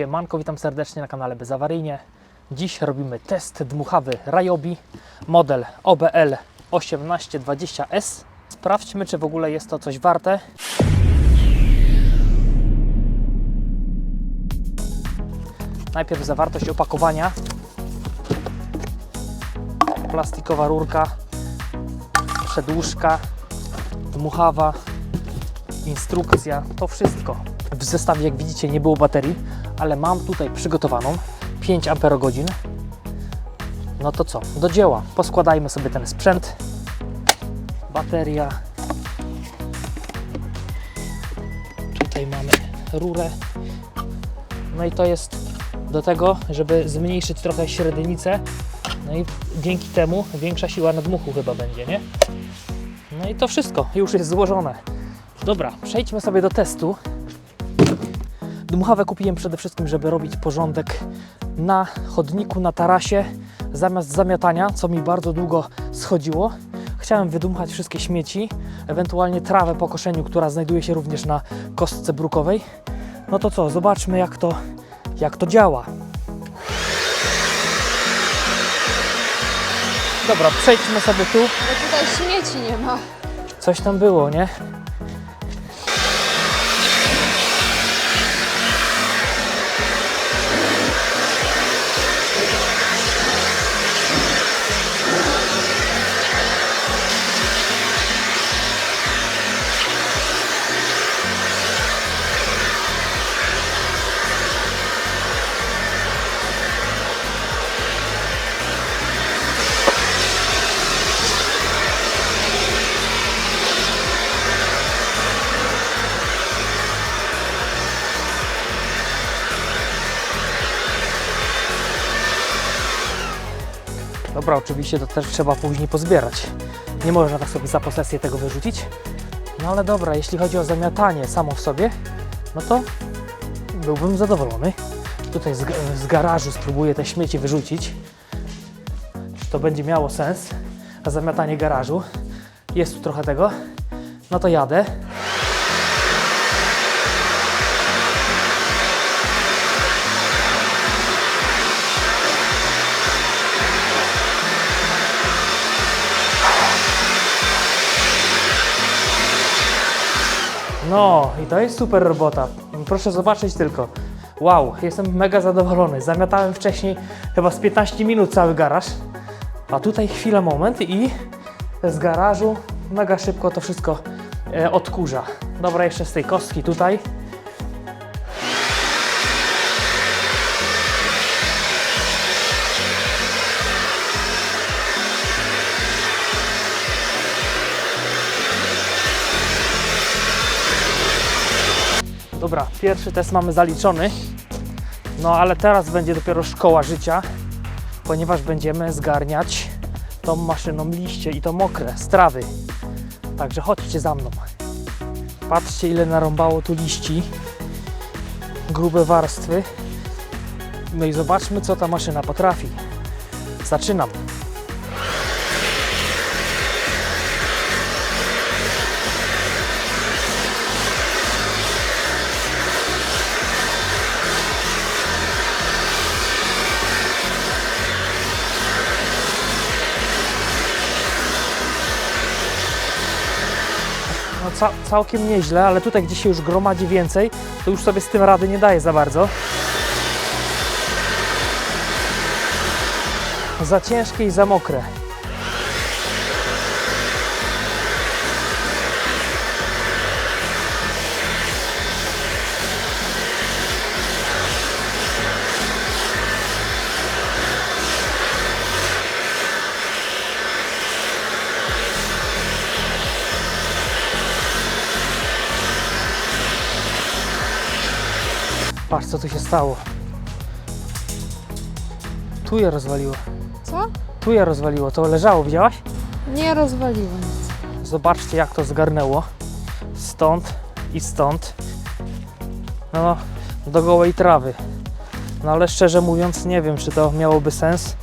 Siemanko, witam serdecznie na kanale Bezawaryjnie. Dziś robimy test dmuchawy Ryobi, model OBL 1820S. Sprawdźmy, czy w ogóle jest to coś warte. Najpierw zawartość opakowania. Plastikowa rurka, przedłużka, dmuchawa, instrukcja, to wszystko. W zestawie, jak widzicie, nie było baterii, ale mam tutaj przygotowaną 5 Ah. No to co, do dzieła. Poskładajmy sobie ten sprzęt. Bateria. Tutaj mamy rurę. No i to jest do tego, żeby zmniejszyć trochę średnicę. No i dzięki temu większa siła nadmuchu chyba będzie, nie? No i to wszystko, już jest złożone. Dobra, przejdźmy sobie do testu. Dmuchawę kupiłem przede wszystkim, żeby robić porządek na chodniku, na tarasie, zamiast zamiatania, co mi bardzo długo schodziło. Chciałem wydmuchać wszystkie śmieci, ewentualnie trawę po koszeniu, która znajduje się również na kostce brukowej. No to co, zobaczmy jak to, jak to działa. Dobra, przejdźmy sobie tu. Bo tutaj śmieci nie ma. Coś tam było, nie? Dobra, oczywiście to też trzeba później pozbierać. Nie można tak sobie za posesję tego wyrzucić. No ale dobra, jeśli chodzi o zamiatanie samo w sobie, no to byłbym zadowolony. Tutaj z, z garażu spróbuję te śmieci wyrzucić. Czy to będzie miało sens? A zamiatanie garażu. Jest tu trochę tego. No to jadę. No i to jest super robota. Proszę zobaczyć tylko. Wow, jestem mega zadowolony. Zamiatałem wcześniej chyba z 15 minut cały garaż. A tutaj chwila, moment i z garażu mega szybko to wszystko e, odkurza. Dobra, jeszcze z tej kostki tutaj. Dobra, pierwszy test mamy zaliczony. No ale teraz będzie dopiero szkoła życia, ponieważ będziemy zgarniać tą maszyną liście i to mokre, z trawy. Także chodźcie za mną. Patrzcie ile narąbało tu liści. Grube warstwy. No i zobaczmy co ta maszyna potrafi. Zaczynam. Ca całkiem nieźle, ale tutaj gdzie się już gromadzi więcej, to już sobie z tym rady nie daje za bardzo. Za ciężkie i za mokre. Patrz co tu się stało. Tu je rozwaliło. Co? Tu je rozwaliło. To leżało, widziałaś? Nie rozwaliło nic. Zobaczcie jak to zgarnęło. Stąd i stąd. No, do gołej trawy. No ale szczerze mówiąc nie wiem, czy to miałoby sens.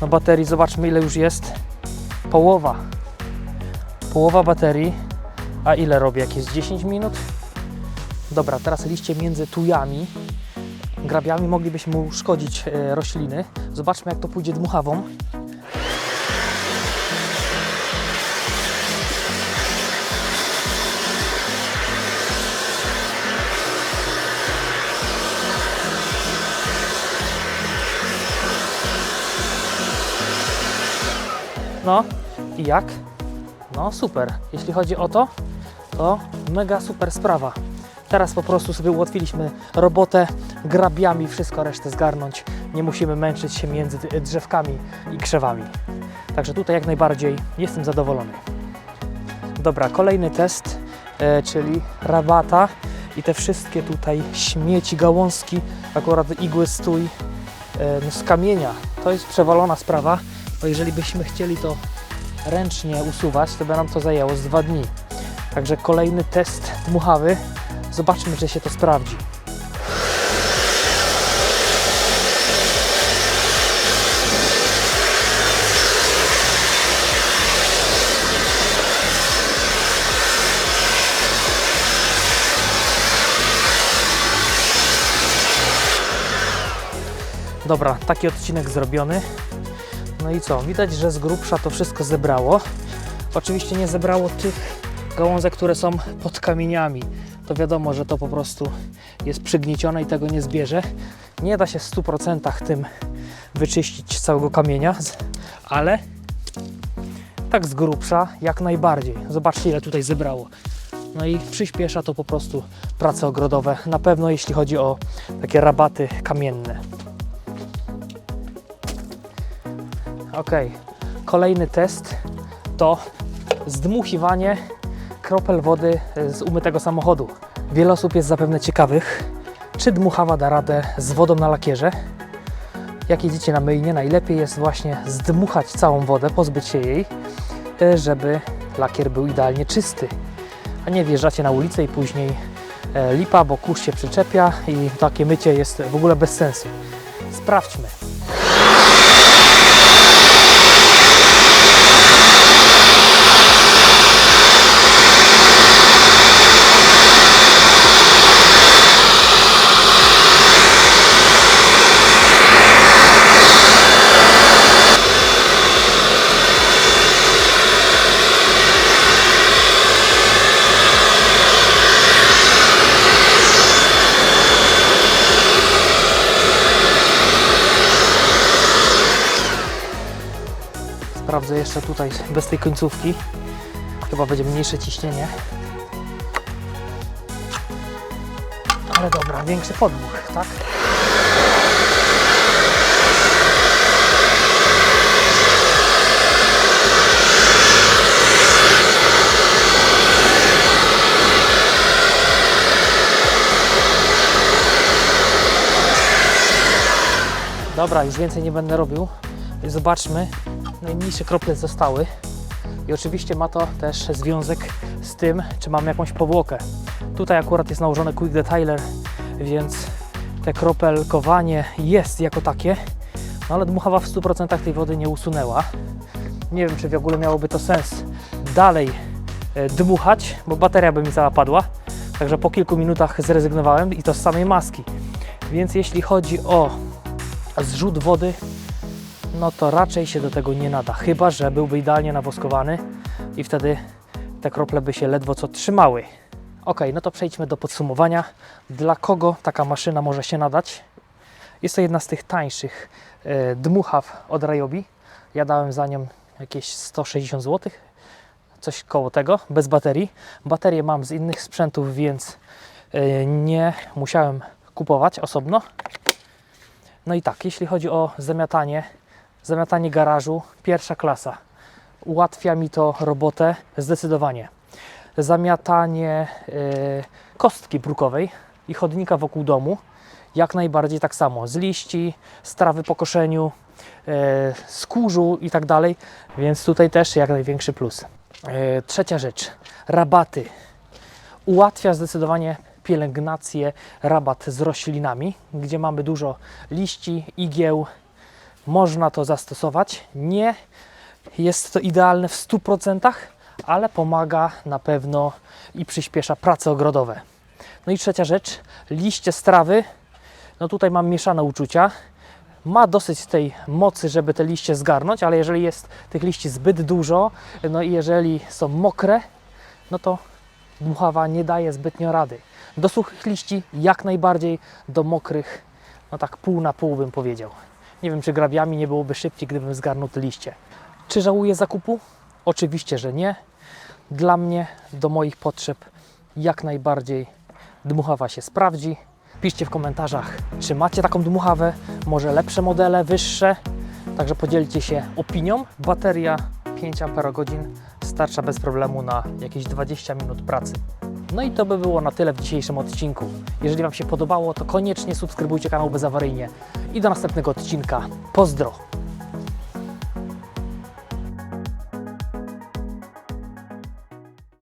No baterii, zobaczmy ile już jest. Połowa. Połowa baterii. A ile robi? Jakieś 10 minut? Dobra, teraz liście między tujami. Grabiami moglibyśmy uszkodzić e, rośliny. Zobaczmy, jak to pójdzie dmuchawą. No i jak? No super. Jeśli chodzi o to, to mega super sprawa. Teraz po prostu sobie ułatwiliśmy robotę, grabiami wszystko resztę zgarnąć. Nie musimy męczyć się między drzewkami i krzewami. Także tutaj jak najbardziej jestem zadowolony. Dobra, kolejny test, e, czyli rabata i te wszystkie tutaj śmieci, gałązki, akurat igły stój e, no z kamienia. To jest przewalona sprawa, bo jeżeli byśmy chcieli to ręcznie usuwać, to by nam to zajęło z dwa dni. Także kolejny test dmuchawy. Zobaczmy, czy się to sprawdzi. Dobra, taki odcinek zrobiony. No i co? Widać, że z grubsza to wszystko zebrało. Oczywiście nie zebrało tych gałązek, które są pod kamieniami. To wiadomo, że to po prostu jest przygniecione i tego nie zbierze. Nie da się w 100% tym wyczyścić całego kamienia, ale tak z grubsza jak najbardziej. Zobaczcie, ile tutaj zebrało. No i przyspiesza to po prostu prace ogrodowe, na pewno jeśli chodzi o takie rabaty kamienne. Ok, kolejny test to zdmuchiwanie kropel wody z umytego samochodu. Wiele osób jest zapewne ciekawych, czy dmuchawa da radę z wodą na lakierze. Jak jedziecie na myjnie, najlepiej jest właśnie zdmuchać całą wodę, pozbyć się jej, e, żeby lakier był idealnie czysty. A nie wjeżdżacie na ulicę i później e, lipa, bo kurz się przyczepia i takie mycie jest w ogóle bez sensu. Sprawdźmy. Sprawdzę jeszcze tutaj bez tej końcówki. Chyba będzie mniejsze ciśnienie. Ale dobra, większy podmuch, tak? Dobra, już więcej nie będę robił. Zobaczmy, najmniejsze krople zostały. I oczywiście ma to też związek z tym, czy mamy jakąś powłokę. Tutaj akurat jest nałożony Quick Detailer, więc te kropelkowanie jest jako takie, no ale dmuchawa w 100% tej wody nie usunęła. Nie wiem, czy w ogóle miałoby to sens dalej e, dmuchać, bo bateria by mi cała padła. Także po kilku minutach zrezygnowałem i to z samej maski. Więc jeśli chodzi o zrzut wody, no to raczej się do tego nie nada. Chyba, że byłby idealnie nawoskowany i wtedy te krople by się ledwo co trzymały. Ok, no to przejdźmy do podsumowania. Dla kogo taka maszyna może się nadać? Jest to jedna z tych tańszych e, dmuchaw od Ryobi. Ja dałem za nią jakieś 160 zł, coś koło tego, bez baterii. Baterię mam z innych sprzętów, więc e, nie musiałem kupować osobno. No i tak, jeśli chodzi o zamiatanie, zamiatanie garażu, pierwsza klasa. Ułatwia mi to robotę zdecydowanie. Zamiatanie e, kostki brukowej i chodnika wokół domu, jak najbardziej tak samo. Z liści, z trawy po koszeniu, e, z kurzu i tak dalej, więc tutaj też jak największy plus. E, trzecia rzecz, rabaty. Ułatwia zdecydowanie pielęgnację, rabat z roślinami, gdzie mamy dużo liści, igieł, można to zastosować. Nie jest to idealne w 100%, ale pomaga na pewno i przyspiesza prace ogrodowe. No i trzecia rzecz, liście z trawy No tutaj mam mieszane uczucia. Ma dosyć tej mocy, żeby te liście zgarnąć, ale jeżeli jest tych liści zbyt dużo, no i jeżeli są mokre, no to dmuchawa nie daje zbytnio rady. Do suchych liści jak najbardziej, do mokrych, no tak pół na pół bym powiedział. Nie wiem, czy grabiami nie byłoby szybciej, gdybym zgarnął te liście. Czy żałuję zakupu? Oczywiście, że nie. Dla mnie, do moich potrzeb, jak najbardziej dmuchawa się sprawdzi. Piszcie w komentarzach, czy macie taką dmuchawę, może lepsze modele, wyższe. Także podzielcie się opinią. Bateria 5 Ah starcza bez problemu na jakieś 20 minut pracy. No i to by było na tyle w dzisiejszym odcinku. Jeżeli Wam się podobało, to koniecznie subskrybujcie kanał bezawaryjnie i do następnego odcinka. Pozdro!